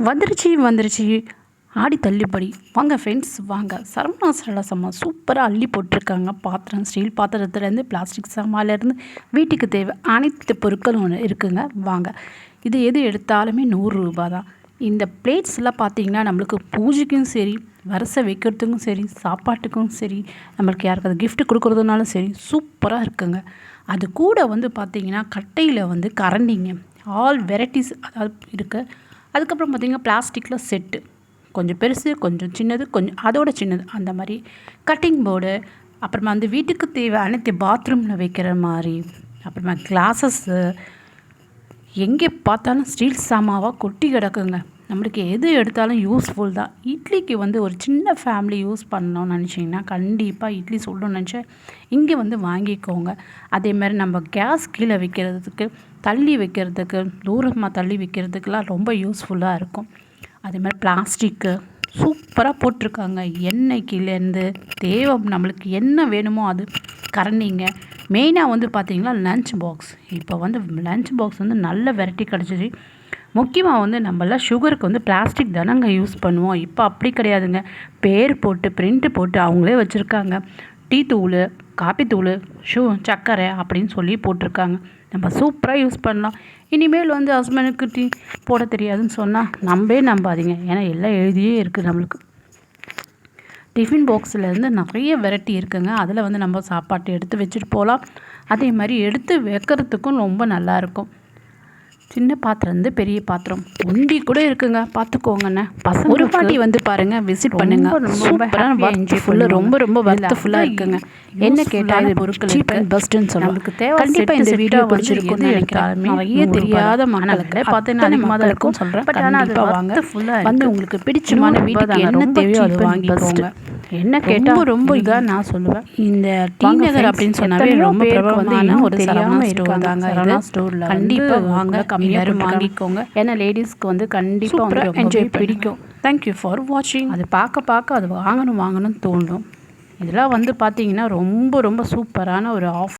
வந்துருச்சு வந்துருச்சு. ஆடி தள்ளுபடி. வாங்க ஃப்ரெண்ட்ஸ் வாங்க. சரவணா சரளசம்மா சூப்பராக அள்ளி போட்டிருக்காங்க. பாத்திரம் ஸ்டீல் பாத்திரத்துலேருந்து பிளாஸ்டிக் சாமான்லேருந்து வீட்டுக்கு தேவை அனைத்து பொருட்களும் ஒன்று இருக்குங்க. வாங்க. இது எது எடுத்தாலுமே நூறு ரூபா தான் இந்த பிளேட்ஸ்லாம் பார்த்திங்கன்னா பார்த்தீங்கன்னா நம்மளுக்கு பூஜைக்கும் சரி வரிசை வைக்கிறதுக்கும் சரி சாப்பாட்டுக்கும் சரி நம்மளுக்கு யாருக்காவது கிஃப்ட் கொடுக்குறதுனாலும் சரி சூப்பராக இருக்குங்க. அது கூட வந்து பார்த்தீங்கன்னா கட்டையில் வந்து கரண்டிங்க. ஆல் வெரைட்டிஸ் அதாவது இருக்குது அதுக்கப்புறம் பார்த்திங்கன்னா பிளாஸ்டிக்கில் செட்டு. கொஞ்சம் பெருசு கொஞ்சம் சின்னது கொஞ்சம் அதோட சின்னது. அந்த மாதிரி கட்டிங் போர்டு அப்புறமா வந்து வீட்டுக்கு தேவை அனைத்து பாத்ரூமில் வைக்கிற மாதிரி அப்புறமா கிளாஸஸ்ஸு எங்கே பார்த்தாலும் ஸ்டீல் சாமாவாக கொட்டி கிடக்குங்க. நம்மளுக்கு எது எடுத்தாலும் யூஸ்ஃபுல் தான். இட்லிக்கு வந்து ஒரு சின்ன ஃபேமிலி யூஸ் பண்ணணும்னு நினச்சிங்கன்னா கண்டிப்பாக இட்லி சுடணும்னு நினச்சா இங்கே வந்து வாங்கிக்கோங்க. அதே மாதிரி நம்ம கேஸ் கீழே வைக்கிறதுக்கு தள்ளி வைக்கிறதுக்கு தூரமாக தள்ளி வைக்கிறதுக்கெலாம் ரொம்ப யூஸ்ஃபுல்லாக இருக்கும். அதே மாதிரி பிளாஸ்டிக்கு சூப்பராக போட்டிருக்காங்க. எண்ணெய்க்கிலேருந்து தேவை நம்மளுக்கு என்ன வேணுமோ அது கரண்டிங்க. மெயினாக வந்து பார்த்திங்கன்னா லன்ச் பாக்ஸ் இப்போ வந்து லன்ச் பாக்ஸ் வந்து நல்ல வெரைட்டி கிடச்சிச்சு. முக்கியமாக வந்து நம்மளாம் சுகருக்கு வந்து பிளாஸ்டிக் தானங்க யூஸ் பண்ணுவோம். இப்போ அப்படி கிடையாதுங்க. பேர் போட்டு பிரிண்ட்டு போட்டு அவங்களே வச்சுருக்காங்க. டீ தூள் காப்பி தூள் ஷூ சர்க்கரை அப்படின்னு சொல்லி போட்டிருக்காங்க. நம்ம சூப்பராக யூஸ் பண்ணலாம். இனிமேல் வந்து ஹஸ்பண்டுக்கு டீ போட தெரியாதுன்னு சொன்னால் நம்பே நம்பாதீங்க. ஏன்னா எல்லாம் எழுதியே இருக்குது நம்மளுக்கு. டிஃபின் பாக்ஸ்லேருந்து நிறைய வெரைட்டி இருக்குங்க. அதில் வந்து நம்ம சாப்பாட்டை எடுத்து வச்சுட்டு போகலாம். அதே மாதிரி எடுத்து வைக்கிறதுக்கும் ரொம்ப நல்லாயிருக்கும் சின்ன பாத்திரம் இருந்து பெரிய பாத்திரம். உண்டி கூட இருக்குங்க. பார்த்துக்கோங்கண்ணே பசங்க ஒரு பாட்டி வந்து பாருங்க விசிட் பண்ணுங்க. என்ஜாய் ஃபுல்லு ரொம்ப ரொம்ப வர்த்தஃபுல்லாக இருக்குங்க. என்ன கேட்டால் இது பொருட்கள் சீப் பெஸ்ட்டுன்னு சொல்லலாம். நம்மளுக்கு தேவை கண்டிப்பாக இந்த வீடியோ பிடிச்சிருக்கும்னு நினைக்கிறேன். நிறைய நூறு தெரியாத. மக்களுக்கு பார்த்தீங்கன்னா மக்களுக்கும் இருக்கும் சொல்றேன். பட் ஆனால் அது வாங்க. ஆ வந்து. உங்களுக்கு பிடிச்சமான வீட்டுக்கு என்ன ரொம்ப தேவையோ அது வாங்கிக்கோங்க best. என்ன ரொம்ப கேட்டால் ரொம்ப ரொம்ப இதாக நான் சொல்லுவேன். இந்த டி நகர் அப்படின்னு சொன்னாவே ரொம்ப பிரபலமான ஒரு சரவணா ஸ்டோர். தாங்க ஸ்டோர்ல கண்டிப்பாக வாங்க. எல்லாரும். வாங்கிக்கோங்க. ஏன்னா லேடிஸ்க்கு வந்து கண்டிப்பாக வந்து enjoy பிடிக்கும். தேங்க்யூ ஃபார் வாட்சிங் அது பார்க்க பார்க்க அது வாங்கணும் வாங்கணும்னு தோணும். இதெல்லாம் வந்து பார்த்தீங்கன்னா ரொம்ப ரொம்ப சூப்பரான ஒரு ஆஃப்